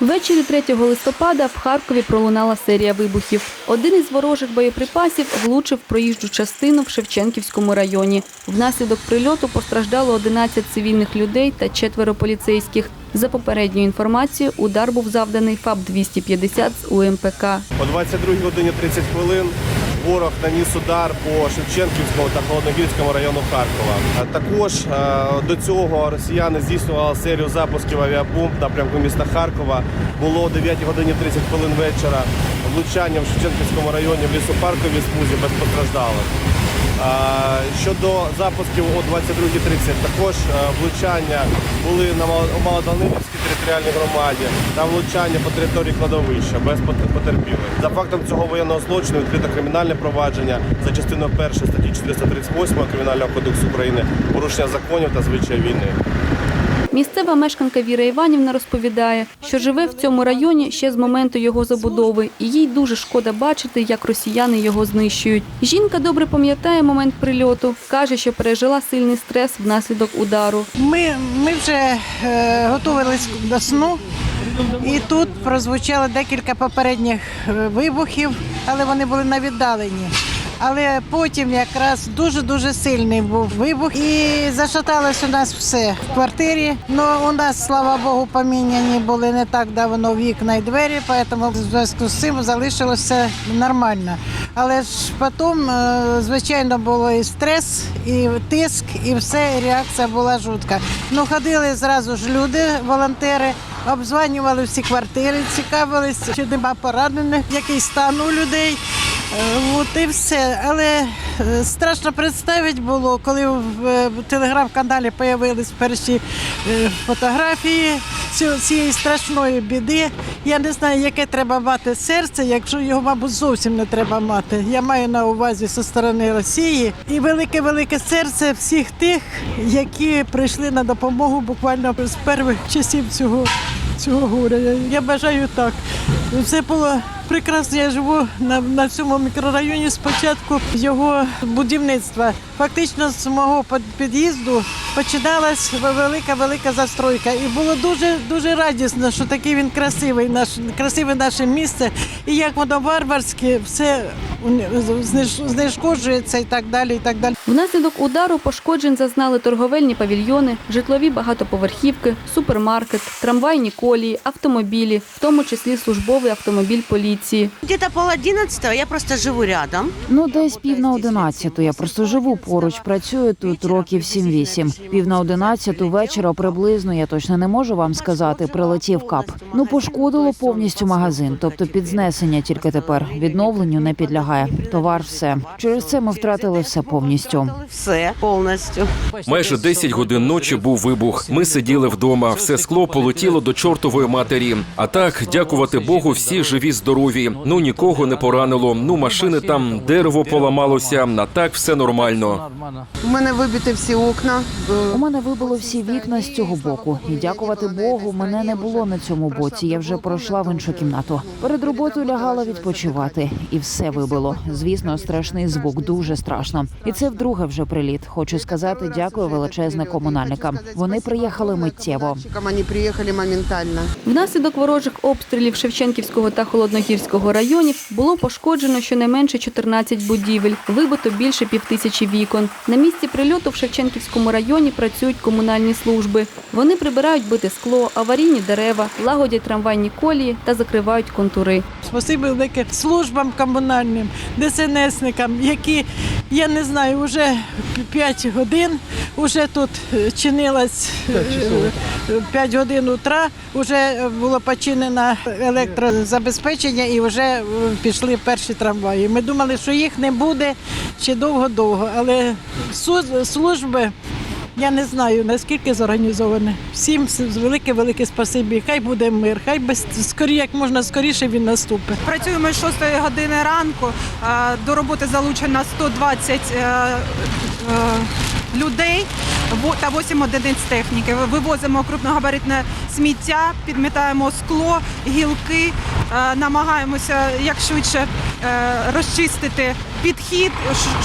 Ввечері 3 листопада в Харкові пролунала серія вибухів. Один із ворожих боєприпасів влучив проїжджу частину в Шевченківському районі. Внаслідок прильоту постраждало 11 цивільних людей та четверо поліцейських. За попередньою інформацією, удар був завданий ФАП-250 з УМПК. О 22 годині 30 хвилин ворог наніс удар по Шевченківському та Холодногірському району Харкова. Також е, до цього росіяни здійснювали серію запусків авіабомб напрямку міста Харкова. Було о 9 годині 30 хвилин вечора влучання в Шевченківському районі в лісопарковій смузі без постраждалих. Щодо запусків о 22.30, також е, влучання були на Мал- Малоданилівській територіальній громаді та влучання по території кладовища без пот- потерпілих. За фактом цього воєнного злочину відкрито кримінальне провадження за частиною 1 статті 438 Кримінального кодексу України порушення законів та звичаї війни. Місцева мешканка Віра Іванівна розповідає, що живе в цьому районі ще з моменту його забудови, і їй дуже шкода бачити, як росіяни його знищують. Жінка добре пам'ятає момент прильоту. каже, що пережила сильний стрес внаслідок удару. Ми, ми вже е, готувалися до сну, і тут прозвучало декілька попередніх е, вибухів, але вони були на віддаленні. Але потім якраз дуже-дуже сильний був вибух і зашаталось у нас все в квартирі. Ну у нас, слава Богу, поміняні були не так давно вікна і двері, тому в зв'язку з цим залишилося нормально. Але ж потім, е, звичайно, було і стрес, і тиск, і все, реакція була жутка. Ну, ходили зразу ж люди, волонтери, обзванювали всі квартири, цікавились, чи нема поранених, який стан у людей. Е, От і все. Але е, страшно представити було, коли в телеграм-каналі з'явились перші е, фотографії цієї страшної біди. Я не знаю, яке треба мати серце, якщо його, мабуть, зовсім не треба мати. Я маю на увазі зі сторони Росії і велике-велике серце всіх тих, які прийшли на допомогу буквально з перших часів цього, цього горя. Я бажаю так. Все було прекрасно. Я живу на, на цьому мікрорайоні з початку його будівництва. Фактично з мого під'їзду починалась велика велика застройка. І було дуже дуже радісно, що такий він красивий, наш красиве наше місце, і як воно варварське, все знешкоджується і так далі. І так далі. Внаслідок удару пошкоджень зазнали торговельні павільйони, житлові багатоповерхівки, супермаркет, трамвайні колії, автомобілі, в тому числі службовий автомобіль поліції. Где-то пол одиннадцатого, я просто живу рядом. Ну, десь пів на одинадцяту. Я просто живу поруч, працюю тут років 7-8. Пів на одинадцяту вечора приблизно, я точно не можу вам сказати, прилетів кап. Ну, пошкодило повністю магазин, тобто під знесення тільки тепер. Відновленню не підлягає. Товар все. Через це ми втратили все повністю. Все повністю. Майже 10 годин ночі був вибух. Ми сиділи вдома. Все скло полетіло до чортової матері. А так, дякувати Богу, всі живі, здорові. Ну нікого не поранило. Ну машини там дерево поламалося. А так все нормально. У мене вибиті всі окна. У мене вибило всі вікна з цього боку, і дякувати Богу, мене не було на цьому боці. Я вже пройшла в іншу кімнату. Перед роботою лягала відпочивати, і все вибило. Звісно, страшний звук, дуже страшно. І це вдруге вже приліт. Хочу сказати дякую величезне комунальникам. Вони приїхали миттєво. Вони приїхали моментально. Внаслідок ворожих обстрілів Шевченківського та Холодногірського районів було пошкоджено щонайменше 14 будівель, вибито більше півтисячі вікон. На місці прильоту в Шевченківському районі працюють комунальні служби. Вони прибирають бите скло, аварійні дерева, лагодять трамвайні колії та закривають контури. Спасибі велике службам комунальним, ДСНСникам, які, я не знаю, вже 5 годин, вже тут е, чинилось 5 годин утра, вже було починено електрозабезпечення і вже е, пішли перші трамваї. Ми думали, що їх не буде ще довго-довго, але служби. Я не знаю наскільки зорганізовані. Всім велике-велике спасибі. Хай буде мир, хай без скорі, як можна скоріше він наступить. Працюємо з 6 години ранку. Е, До роботи залучено 120 е, е, людей та 8 одиниць техніки. Вивозимо крупногабаритне сміття, підмітаємо скло, гілки, намагаємося як швидше розчистити підхід,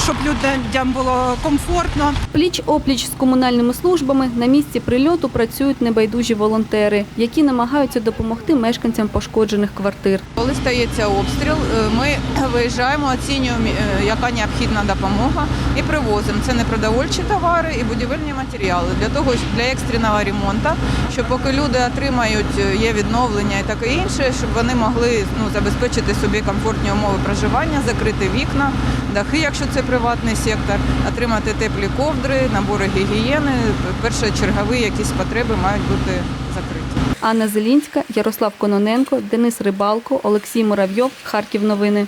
щоб людям було комфортно. Пліч опліч з комунальними службами на місці прильоту працюють небайдужі волонтери, які намагаються допомогти мешканцям пошкоджених квартир. Коли стається обстріл, е, ми виїжджаємо, оцінюємо, е, яка необхідна допомога, і привозимо. Це непродовольчі товари і будівельні матеріали для того, для екстреного ремонту, щоб поки люди отримають е, є відновлення і таке інше, щоб вони могли ну, забезпечити собі комфортні умови проживання, закрити вікна, дахи, якщо це приватний сектор, отримати теплі ковдри, набори гігієни. Першочергові якісь потреби мають бути закриті. Анна Зелінська, Ярослав Кононенко, Денис Рибалко, Олексій Муравйов. Харків новини.